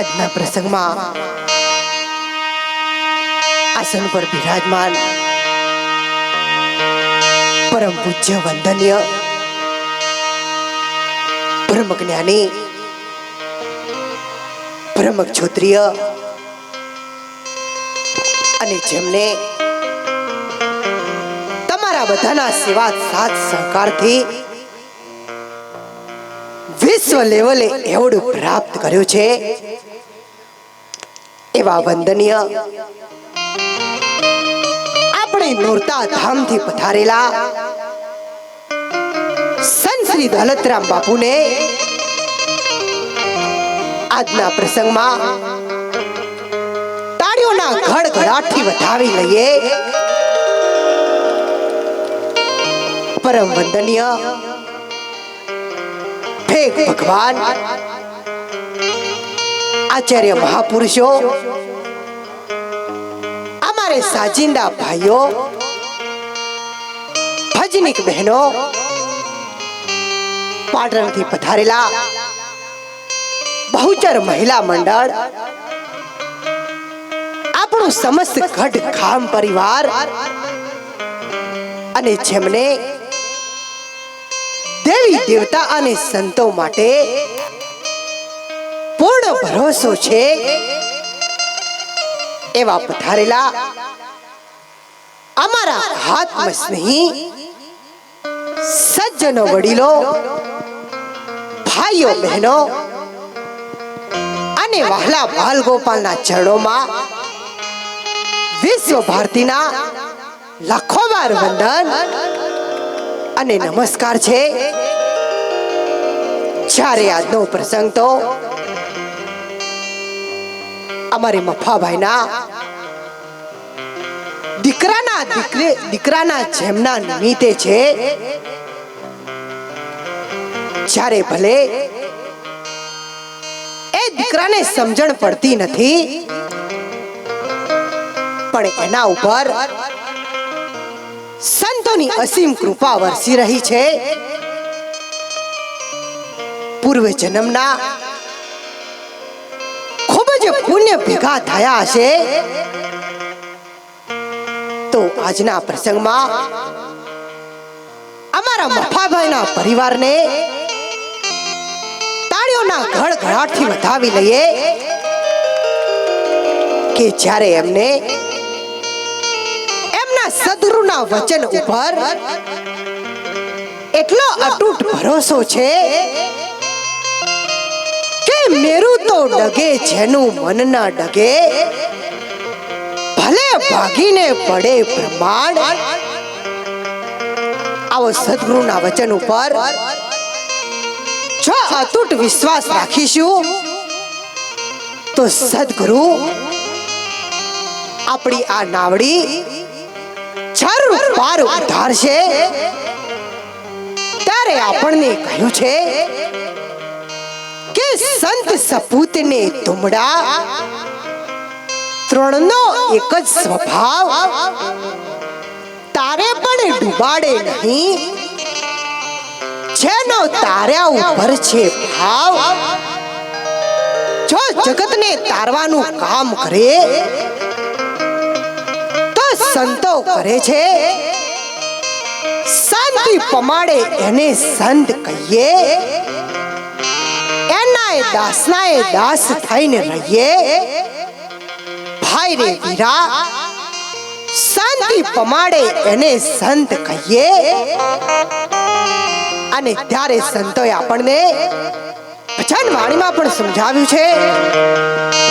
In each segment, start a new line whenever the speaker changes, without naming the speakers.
આજના પ્રસંગમાં આસન પર બિરાજમાન, પરમ પૂજ્ય, વંદનીય, પરમ જ્ઞાની, પરમ ક્ષોત્રિય અને જેમને તમારા બધાના સેવા સાથ સહકારથી વિશ્વ લેવલે એવોર્ડ પ્રાપ્ત કર્યો છે. એવા વંદનીય. આપણે નોરતા ધામથી પધારેલા સંત શ્રી દલતરામ બાપુને આજના પ્રસંગમાં તાળીઓના ઘડઘડાટથી વધાવી લઈએ. પરમ વંદનીય. ભેગ ભગવાન આચાર્ય મહાપુરુષો, અમારે સાજિંદા ભાઈઓ, ભજનિક બહેનો, પાટણથી પધારેલા બહુચર મહિલા મંડળ, આપણું સમસ્ત ગઢ ખામ પરિવાર, અને જેમને દેવી દેવતા અને સંતો માટે પૂર્ણ ભરોસો છે? એવા પધારેલા અમારા હાથમાં સ્નેહી સજ્જનો વડીલો, ભાઈઓ બહેનો અને વહલા બાલ ગોપાલના ચરણોમાં વિશ્વ ભારતીના લાખો વાર વંદન અને નમસ્કાર છે. જ્યારે આજનો પ્રસંગ તો અમારી મફાભાઈના દીકરાના દીકરે દીકરાના જેમના નિમિત્તે છે, જ્યારે ભલે એ દીકરાને સમજણ પડતી નથી, પણ એના ઉપર સંતોની અસીમ કૃપા વરસી રહી છે. પૂર્વ જન્મના ખૂબ પુણ્ય ભેગા થયા હશે? તો આજના પ્રસંગમાં અમારા મફાભાઈના પરિવારને તાળીઓના ઘડઘડાટથી વધાવી લઈએ કે જ્યારે એમને એમના સદગુરુના વચન ઉપર એટલો અતૂટ ભરોસો છે મેરું તો ડગે, જેનું મન ના ડગે. ભલે ભાગીને પડે પ્રમાણ. આવો સદગુરુના વચન ઉપર જો અતૂટ વિશ્વાસ રાખીશું, તો સદગુરુ આપણી આ નાવડી જરૂર પાર ઉધારશે ત્યારે આપણને કહ્યું છે સંત સપૂતને તુમડા. ત્રણનો એક જ સ્વભાવ. તારે પણ ડૂબાડે નહીં. જેનો તાર્યા ઉપર છે ભાવ. જો જગતને તારવાનું કામ કરે, તો સંતો કરે છે. શાંતિ પમાડે એને સંત કહીએ. એ દાસના એ દાસ થઈને રહીએ. ભાઈ રે વીરા શાંતિ પમાડે એને સંત કહીએ. અને ત્યારે સંતોએ આપણને ભજન વાણીમાં પણ સમજાવ્યું છે.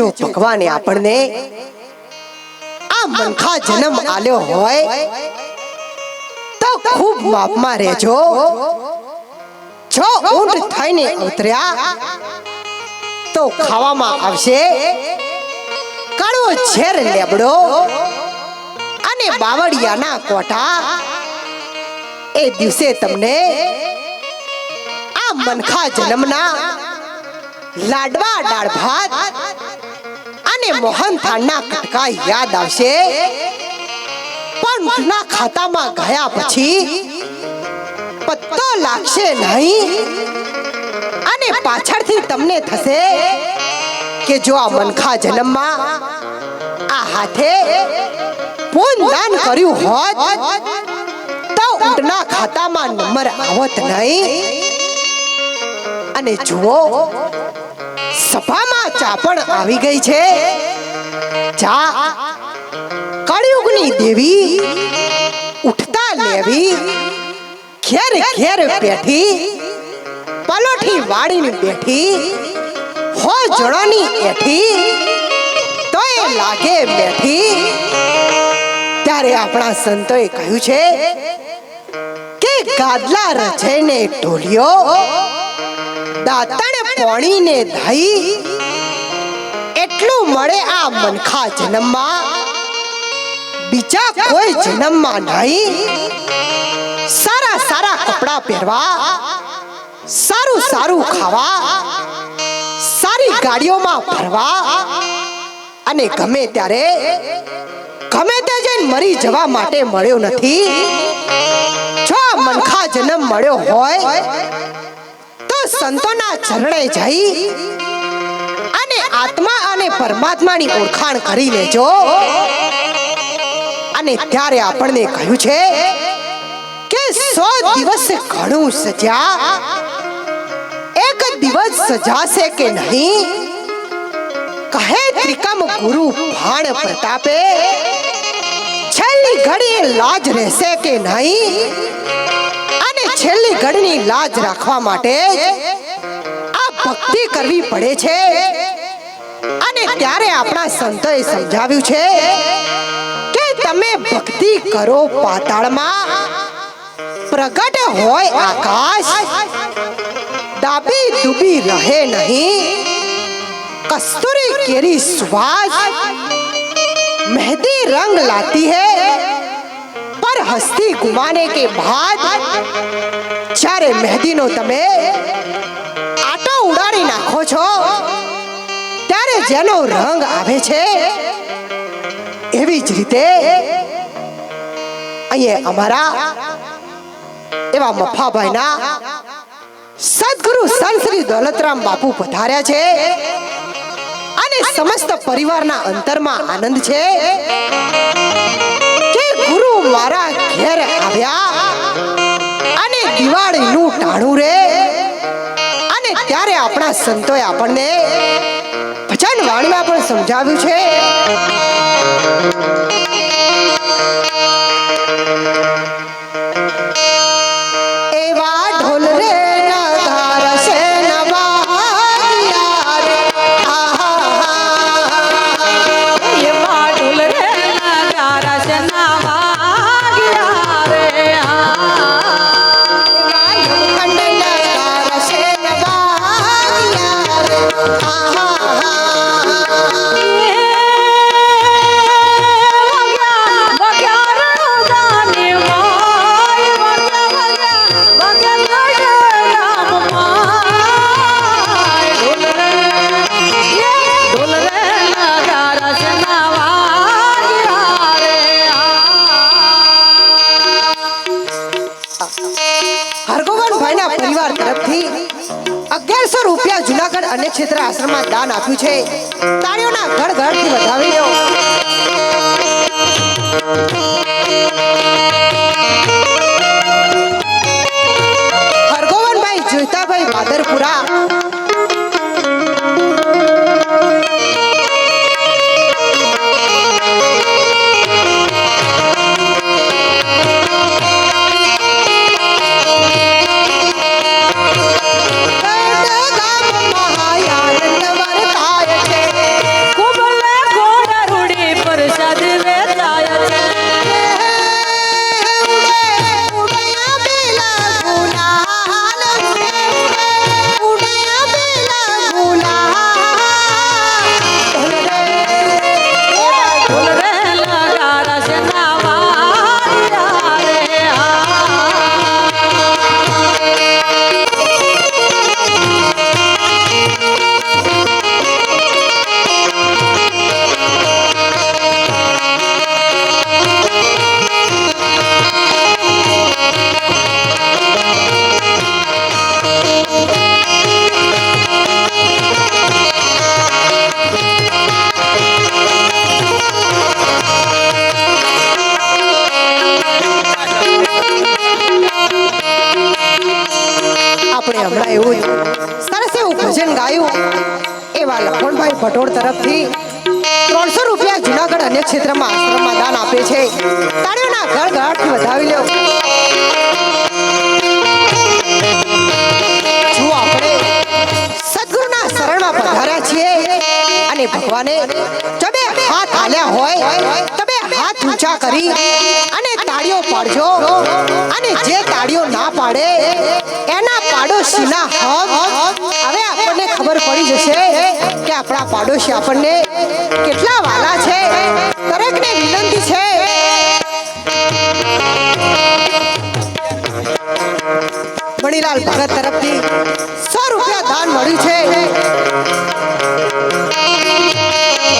જો ભગવાને આપણને આ મનખા જન્મ આલ્યો હોય, તો ખૂબ માપમાં રહેજો. જો ઊંટ થઈને ઉતર્યા, તો ખાવામાં આવશે કડવો ઝેર લેબડો અને બાવળિયાના કોઠા. એ દિવસે તમને આ મનખા જન્મના લાડવા, દાળ ભાત અને મોહન થાળના કટકા યાદ આવશે? પણ ઊંટના ખાતામાં ગયા પછી પત્તો લાગશે નહીં? અને પાછળથી તમને થશે કે જો આ મનખા જન્મમાં આ હાથે પૂન કર્યું હોત, તો ઊંટના ખાતામાં નંબર આવત નહીં. અને જુઓ સભામાં ચા પણ આવી ગઈ છે. ચા કળિયુગની દેવી ઉઠતા લેવી, ઘેર ઘેર બેઠી, પલોઠી વાળીને બેઠી, હો જળોની એઠી તોય લાગે બેઠી. ત્યારે આપણા સંતોએ કહ્યું છે કે ગાદલા રચઈને ઢોલિયો દાંતણ પોણીને ધાઈ એટલું મળે આ મનખા જન્મમાં. બીજા કોઈ જન્મમાં નહીં. સારા સારા કપડા પહેરવા, સારું સારું ખાવા, સારી ગાડીઓમાં ફરવા. અને ગમે ત્યારે, ગમે તે જઈને મરી જવા માટે મળ્યો નથી. જો મનખા જન્મ મળ્યો હોય સંતોના ચરણે જઈ અને આત્મા અને પરમાત્માની ઓળખાણ કરી લેજો. અને ત્યારે આપણને કહ્યું છે કે સો દિવસ ઘણું સજા, એક દિવસ સજાશે કે નહીં? કહે ત્રિકમ ગુરુ ભાણ પ્રતાપે, છેલ્લી ઘડી લાજ રહેશે કે નહીં? છેલ્લી ઘડીની લાજ રાખવા માટે આ ભક્તિ કરવી પડે છે. અને ત્યારે આપણા સંતોએ સમજાવ્યું છે કે તમે ભક્તિ કરો પાતાળમાં. પ્રગટ હોય આકાશ. દાબી ડૂબી રહે નહીં. કસ્તુરી કેરી શ્વાસ મહેદી રંગ લાતી હૈ. હસ્તી ગુમાને કે બાદ જ્યારે મહેંદીનો તમે આટો ઉડાડી નાખો છો, ત્યારે જેનો રંગ આવે છે, એવી જ રીતે અહીંયા અમારા એવા મફાભાઈના સદગુરુ સંશ્રી દોલતરામ બાપુ પધાર્યા છે અને સમસ્ત પરિવારના અંતરમાં આનંદ છે. કે મારા ઘેર આવ્યા. અને દિવાળીનું ટાણું રે. અને ત્યારે આપણા સંતોએ આપણને ભજન વાણીમાં પણ સમજાવ્યું છે. હરગોવન પરિવાર તરફથી અગિયારસો રૂપિયા જુનાગઢ અન્ય ક્ષેત્ર આશ્રમમાં દાન આપ્યું છે. તાળીઓના ઘર ઘડથી વધાવી દો હરગોવનભાઈ જોઈતાભાઈ બાદરપુરા એવું જ. સરસ એવું ભજન ગાયું? એવા લખણભાઈ ભટોળ તરફથી ત્રણસો રૂપિયા જુનાગઢ અન્ય ક્ષેત્રમાં આશ્રમમાં દાન આપે છે. તાળીઓના ગળગળાટથી વધાવી લો અને ભગવાને તમે હોય, તમે હાથ ઊંચા કરી અને તાળીઓ પાડજો અને જે તાળીઓ ના પાડે, એના પાડોશીના હક હવે આપણને ખબર પડી જશે કે આપણા પાડોશી આપણને કેટલા વાલા છે. દરેકને વિનંતી છે. મણિલાલ ભગત તરફથી સો રૂપિયા દાન મળ્યું છે.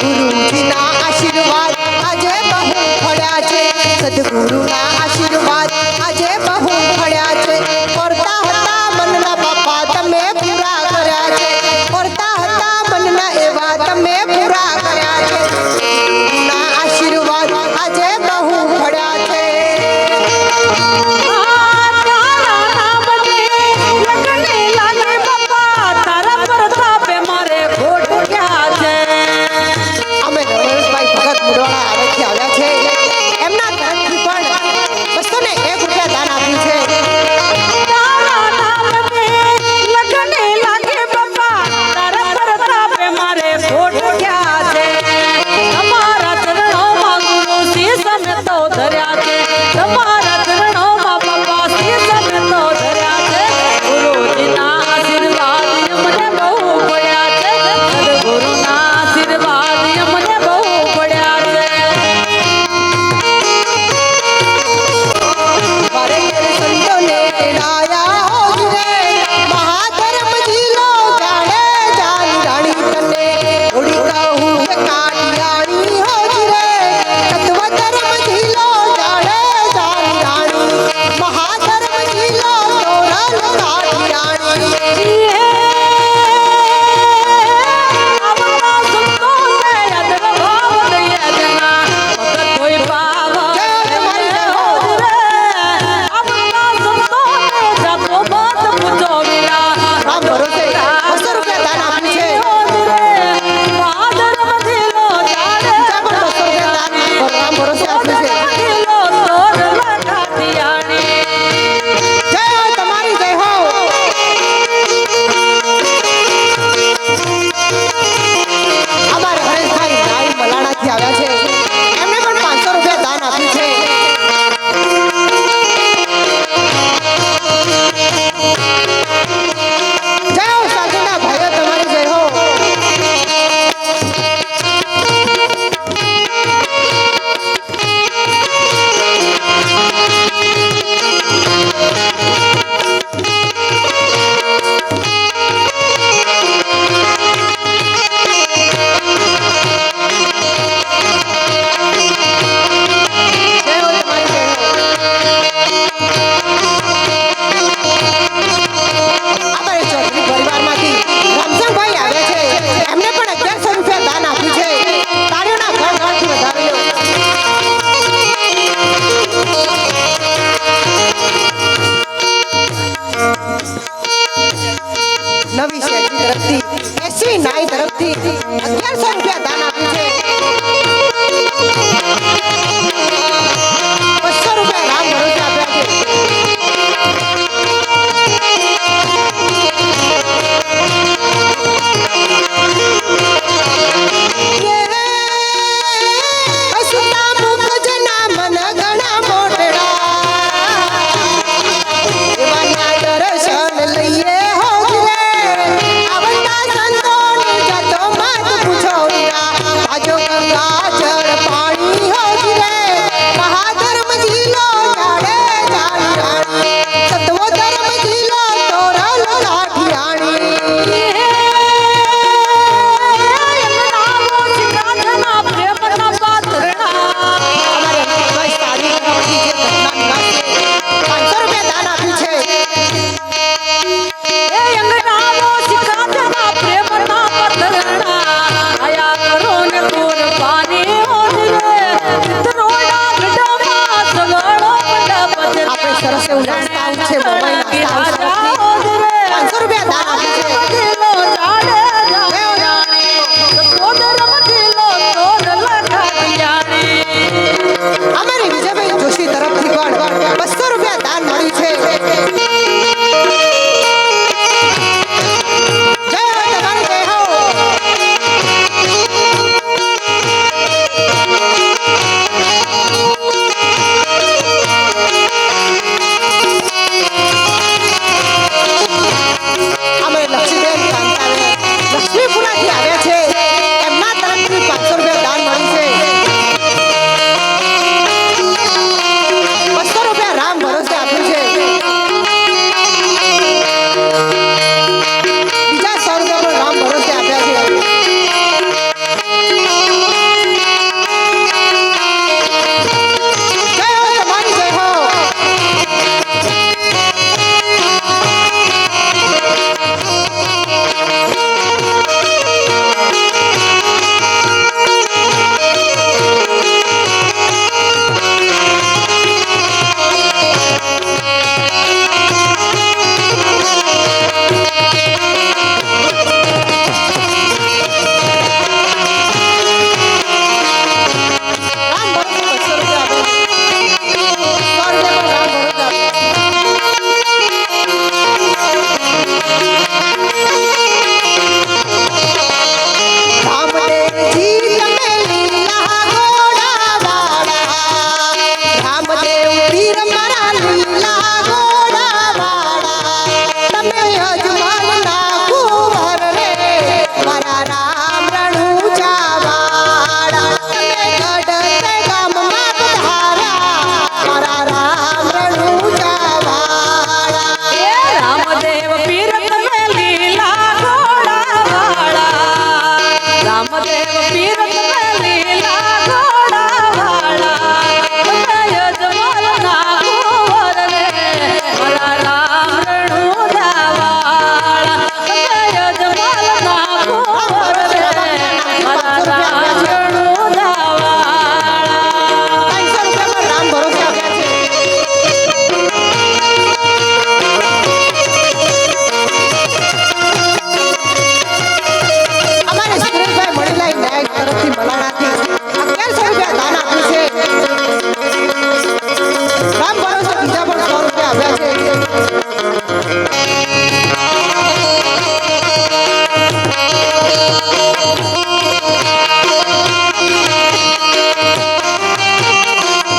ગુરુજીના આશીર્વાદ આજે બહુ ફળ્યા છે. સદગુરુના આશીર્વાદ